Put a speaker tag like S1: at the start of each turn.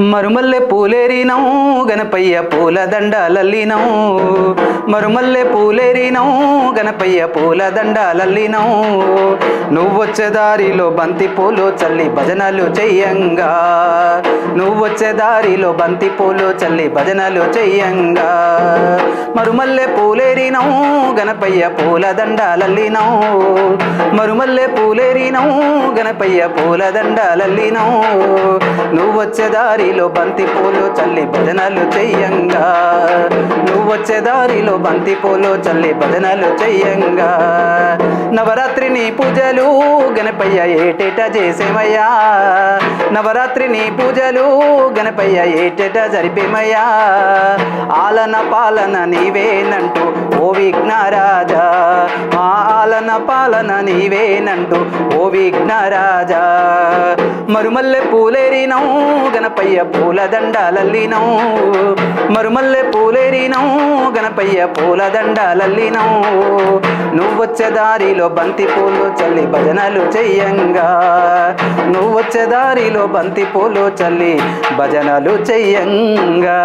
S1: మరుమల్లె పూలేరినవు గణపయ్య పూల దండాలల్లినవు. మరుమల్లె పూలేరినవు గణపయ్య పూల దండాలల్లినవు. నువ్వొచ్చే దారిలో బంతి పూలు చల్లి భజనలు చెయ్యంగా. నువ్వు వచ్చే దారిలో బంతి పూలు చల్లి భజనలు చెయ్యంగా మరుమల్లె పూలేరినవు గణపయ్య పూల దండాలల్లినవు. మరుమల్లె పూలేరినవు గణపయ్య పూల నువ్వు వచ్చే దారిలో బంతి పూలు చల్లి భజనలు చెయ్యంగా వచ్చే దారిలో బంతి పూలు చల్లి భజనలు చెయ్యంగా. నవరాత్రిని పూజలు గణపయ్య ఏటేట చేసేమయ్యా? నవరాత్రిని పూజలు గణపయ్య ఏటేట జరిపేమయ్యా? ఆలన పాలన నీవేనంటూ ఓ విఘ్నరాజా. పాలన పాలన నీవేనంటూ ఓ విఘ్నరాజా. మరుమల్లె పూలేరినవు గణపయ్య పూల దండాలల్లినవు మరుమల్లె పూలేరినవు గణపయ్య పూల దండాలల్లినవు నువ్వొచ్చే దారిలో బంతి పూలు చల్లి భజనలు చెయ్యంగా. నువ్వొచ్చే దారిలో బంతి పూలు చల్లి భజనలు చెయ్యంగా.